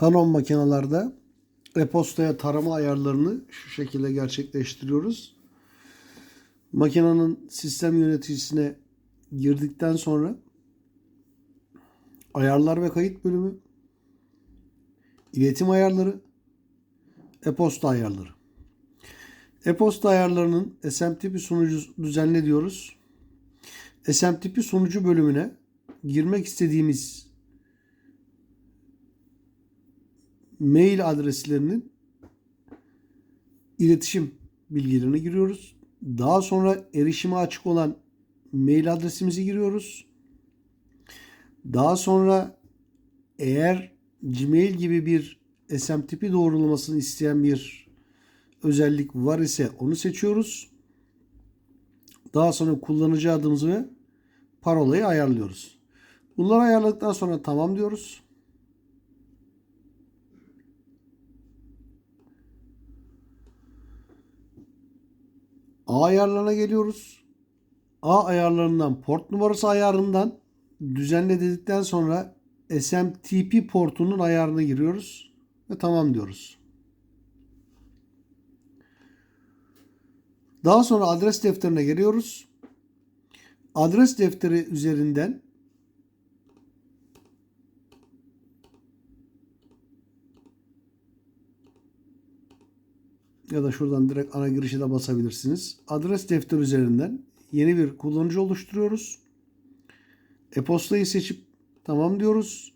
Canon makinalarda e-postaya tarama ayarlarını şu şekilde gerçekleştiriyoruz. Makinenin sistem yöneticisine girdikten sonra ayarlar ve kayıt bölümü, iletim ayarları, e-posta ayarları. E-posta ayarlarının SMTP sunucu düzenle diyoruz. SMTP sunucu bölümüne girmek istediğimiz mail adreslerinin iletişim bilgilerini giriyoruz. Daha sonra erişime açık olan mail adresimizi giriyoruz. Daha sonra eğer Gmail gibi bir SMTP doğrulamasını isteyen bir özellik var ise onu seçiyoruz. Daha sonra kullanıcı adımızı ve parolayı ayarlıyoruz. Bunları ayarladıktan sonra tamam diyoruz. A ayarlarına geliyoruz. A ayarlarından port numarası ayarından düzenle dedikten sonra SMTP portunun ayarını giriyoruz ve tamam diyoruz. Daha sonra adres defterine geliyoruz. Adres defteri üzerinden ya da şuradan direkt ana girişe de basabilirsiniz. Adres defteri üzerinden yeni bir kullanıcı oluşturuyoruz. E-postayı seçip tamam diyoruz.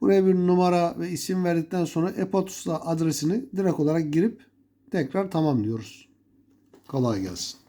Buraya bir numara ve isim verdikten sonra e-posta adresini direkt olarak girip tekrar tamam diyoruz. Kolay gelsin.